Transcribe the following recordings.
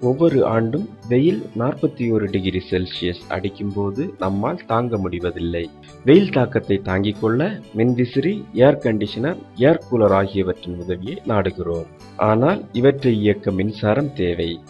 ஒவ்வொரு ஆண்டும் வெயில் நாற்பத்தி ஒரு டிகிரி செல்சியஸ் அடிக்கும்போது நம்மால் தாங்க முடிவதில்லை. வெயில் தாக்கத்தை தாங்கிக் கொள்ள மின்விசிறி ஏர் கண்டிஷனர் ஏர் கூலர் ஆகியவற்றின் உதவியை நாடுகிறோம். ஆனால் இவற்றை இயக்க மின்சாரம் தேவை.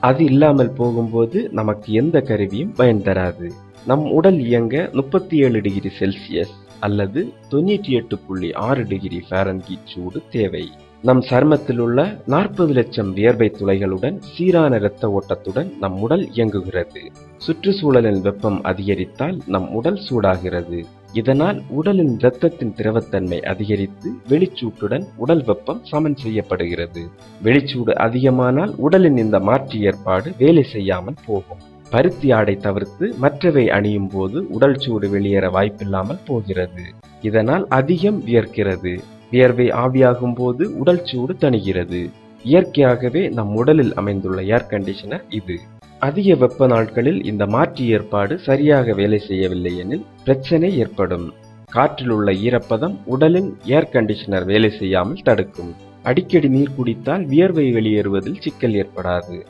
அது இல்லாமல் போகும்போது நமக்கு எந்த கருவியும் பயன் தராது. நம் உடல் இயங்க முப்பத்தி ஏழு டிகிரி செல்சியஸ் அல்லது தொண்ணூற்றி எட்டு புள்ளி ஆறு டிகிரி ஃபேரன்கீட் சூடு தேவை. நம் சர்மத்தில் உள்ள நாற்பது லட்சம் வியர்வை துளைகளுடன் சீரான இரத்த ஓட்டத்துடன் நம் உடல் இயங்குகிறது. சுற்றுச்சூழலின் வெப்பம் அதிகரித்தால் நம் உடல் சூடாகிறது. இதனால் உடலின் இரத்தத்தின் திரவத்தன்மை அதிகரித்து வெளிச்சூட்டுடன் உடல் வெப்பம் சமன் செய்யப்படுகிறது. வெளிச்சூடு அதிகமானால் உடலின் இந்த மாற்று ஏற்பாடு வேலை செய்யாமல் போகும். பருத்தி ஆடை தவிர்த்து மற்றவை அணியும் போது உடல் சூடு வெளியேற வாய்ப்பில்லாமல் போகிறது. இதனால் அதிகம் வியர்க்கிறது. வியர்வை ஆவியாகும் போது உடல் சூடு தணிகிறது. இயற்கையாகவே நம் உடலில் அமைந்துள்ள ஏர் கண்டிஷனர் இது. அதிக வெப்ப நாட்களில் இந்த மாற்று ஏற்பாடு சரியாக வேலை செய்யவில்லை எனில் பிரச்சனை ஏற்படும். காற்றில் உள்ள ஈரப்பதம் உடலின் ஏர் கண்டிஷனர் வேலை செய்யாமல் தடுக்கும். அடிக்கடி நீர் குடித்தால் வியர்வை வெளியேறுவதில் சிக்கல் ஏற்படாது.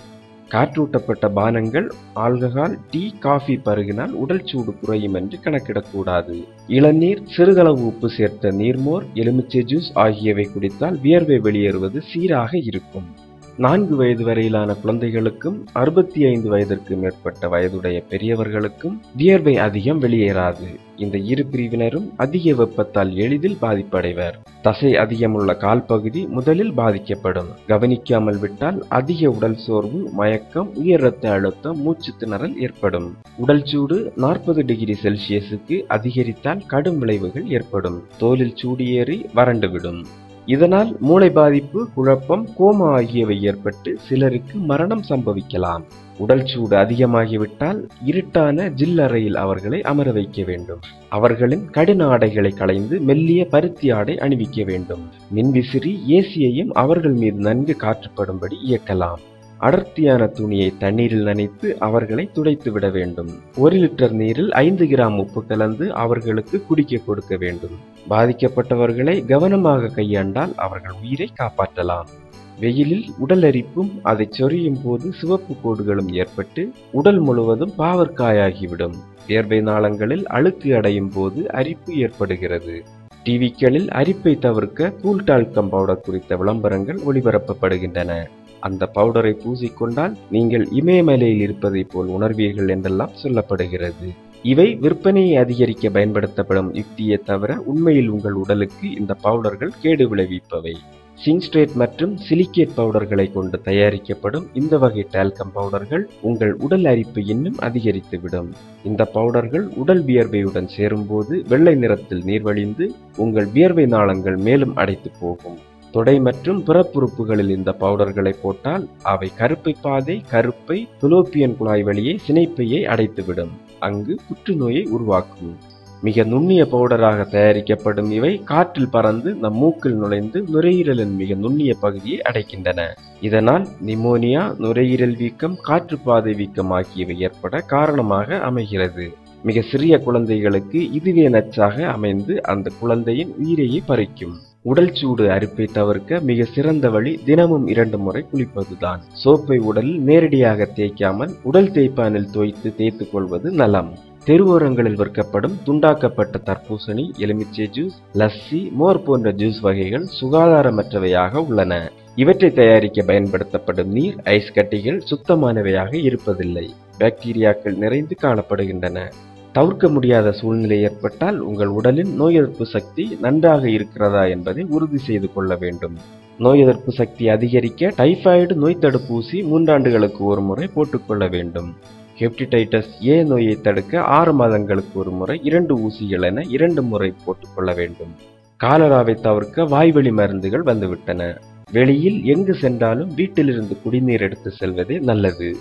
காற்றூட்டப்பட்ட பானங்கள் ஆல்கஹால் டீ காஃபி பருகினால் உடல் சூடு குறையும் என்று கணக்கிடக்கூடாது. இளநீர் சிறிதளவு உப்பு சேர்த்த நீர்மோர் எலுமிச்சை ஜூஸ் ஆகியவை குடித்தால் வியர்வை வெளியேறுவது சீராக இருக்கும். நான்கு வயது வரையிலான குழந்தைகளுக்கும் அறுபத்தி ஐந்து வயதிற்கு மேற்பட்ட வயதுடைய பெரியவர்களுக்கும் வியர்வை அதிகம் வெளியேறாது. இந்த இரு பிரிவினரும் அதிக வெப்பத்தால் எளிதில் பாதிப்படைவர். தசை அதிகமுள்ள கால் பகுதி முதலில் பாதிக்கப்படும். கவனிக்காமல் விட்டால் அதிக உடல் சோர்வு மயக்கம் உயர் இரத்த அழுத்தம் மூச்சு திணறல் ஏற்படும். உடல் சூடு நாற்பது டிகிரி செல்சியஸுக்கு அதிகரித்தால் கடும் விளைவுகள் ஏற்படும். தோலில் சூடு ஏறி வறண்டுவிடும் இதனால் மூளை பாதிப்பு குழப்பம் கோமா ஆகியவை ஏற்பட்டு சிலருக்கு மரணம் சம்பவிக்கலாம். உடல் சூடு அதிகமாகிவிட்டால் இருட்டான ஜில் அறையில் அவர்களை அமர வைக்க வேண்டும். அவர்களின் கடின ஆடைகளை களைந்து மெல்லிய பருத்தி ஆடை அணிவிக்க வேண்டும். மின்விசிறி ஏசியையும் அவர்கள் மீது நன்கு காற்றுப்படும்படி இயக்கலாம். அடர்த்தியான துணியை தண்ணீரில் நனைத்து அவர்களை துடைத்து விட வேண்டும். ஒரு லிட்டர் நீரில் ஐந்து கிராம் உப்பு கலந்து அவர்களுக்கு குடிக்க கொடுக்க வேண்டும். பாதிக்கப்பட்டவர்களை கவனமாக கையாண்டால் அவர்கள் உயிரை காப்பாற்றலாம். வெயிலில் உடல் அரிப்பும் அதை சொரியும் போது சிவப்பு கோடுகளும் ஏற்பட்டு உடல் முழுவதும் பாவற்காயாகிவிடும் வியர்வை நாளங்களில் அழுக்கு அடையும் போது அரிப்பு ஏற்படுகிறது. டிவிக்களில் அரிப்பை தவிர்க்க கூல்டால்கம் பவுடர் குறித்த விளம்பரங்கள் ஒளிபரப்பப்படுகின்றன. அந்த பவுடரை பூசிக்கொண்டால் நீங்கள் இமயமலையில் இருப்பதைப் போல் உணர்வீர்கள் என்றெல்லாம் சொல்லப்படுகிறது. இவை விற்பனையை அதிகரிக்க பயன்படுத்தப்படும் யுக்தியை தவிர உண்மையில் உங்கள் உடலுக்கு இந்த பவுடர்கள் கேடு விளைவிப்பவை. சிங்ஸ்ட்ரேட் மற்றும் சிலிக்கேட் பவுடர்களை கொண்டு தயாரிக்கப்படும் இந்த வகை டால்கம் பவுடர்கள் உங்கள் உடல் அரிப்பு இன்னும் அதிகரித்துவிடும். இந்த பவுடர்கள் உடல் வியர்வையுடன் சேரும்போது வெள்ளை நிறத்தில் நீர்வழிந்து உங்கள் வியர்வை நாளங்கள் மேலும் அடைத்து போகும். தொடை மற்றும் பிறப்புறுப்புகளில் இந்த பவுடர்களை போட்டால் அவை கருப்பை பாதை கருப்பை துலோப்பியன் குழாய் வழியே சினைப்பையை அடைத்துவிடும். அங்கு புற்றுநோயை உருவாக்கும். மிக நுண்ணிய பவுடராக தயாரிக்கப்படும் இவை காற்றில் பறந்து நம் மூக்கில் நுழைந்து நுரையீரலின் மிக நுண்ணிய பகுதியை அடைக்கின்றன. இதனால் நிமோனியா நுரையீரல் வீக்கம் காற்றுப்பாதை வீக்கம் ஆகியவை ஏற்பட காரணமாக அமைகிறது. மிக சிறிய குழந்தைகளுக்கு இதுவே நச்சாக அமைந்து அந்த குழந்தையின் உயிரையே பறிக்கும். உடல் சூடு அரிப்பை தவிர்க்க மிக சிறந்த வழி தினமும் இரண்டு முறை குளிப்பதுதான். சோப்பை உடலில் நேரடியாக தேய்க்காமல் உடல் தேய்ப்பானில் தோய்த்து தேய்த்துக் கொள்வது நலம். தெருவோரங்களில் விற்கப்படும் துண்டாக்கப்பட்ட தர்பூசணி எலுமிச்சை ஜூஸ் லஸ்ஸி மோர் போன்ற ஜூஸ் வகைகள் சுகாதாரமற்றவையாக உள்ளன. இவற்றை தயாரிக்க பயன்படுத்தப்படும் நீர் ஐஸ் கட்டிகள் சுத்தமானவையாக இருப்பதில்லை. பாக்டீரியாக்கள் நிறைந்து காணப்படுகின்றன. தவிர்க்க முடியாத சூழ்நிலை ஏற்பட்டால் உங்கள் உடலின் நோய் எதிர்ப்பு சக்தி நன்றாக இருக்கிறதா என்பதை உறுதி செய்து கொள்ள வேண்டும். நோய் எதிர்ப்பு சக்தி அதிகரிக்க டைஃபாய்டு நோய் தடுப்பூசி மூன்றாண்டுகளுக்கு ஒரு முறை போட்டுக்கொள்ள வேண்டும். ஹெப்டிடைட்டஸ் ஏ நோயை தடுக்க ஆறு மாதங்களுக்கு ஒரு முறை இரண்டு ஊசிகள் என இரண்டு முறை போட்டுக்கொள்ள வேண்டும். காலராவை தவிர்க்க வாய்வெளி மருந்துகள் வந்துவிட்டன. வெளியில் எங்கு சென்றாலும் வீட்டிலிருந்து குடிநீர் எடுத்து செல்வதே நல்லது.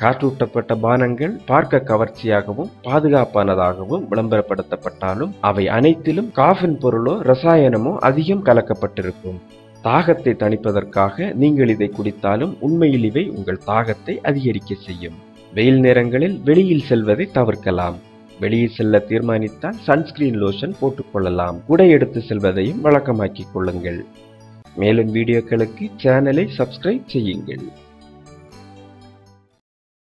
காற்றூட்டப்பட்ட பானங்கள் பார்க்க கவர்ச்சியாகவும் பாதுகாப்பானதாகவும் விளம்பரப்படுத்தப்பட்டாலும் அவை அனைத்திலும் காஃபின் பொருளோ ரசாயனமோ அதிகம் கலக்கப்பட்டிருக்கும். தாகத்தை தணிப்பதற்காக நீங்கள் இதை குடித்தாலும் உண்மையில் இவை உங்கள் தாகத்தை அதிகரிக்க செய்யும். வெயில் நேரங்களில் வெளியில் செல்வதை தவிர்க்கலாம். வெளியில் செல்ல தீர்மானித்தால் சன்ஸ்கிரீன் லோஷன் போட்டுக்கொள்ளலாம் உடை எடுத்து செல்வதையும் வழக்கமாக்கிக் கொள்ளுங்கள். மேலும் வீடியோக்களுக்கு சேனலை சப்ஸ்கிரைப் செய்யுங்கள்.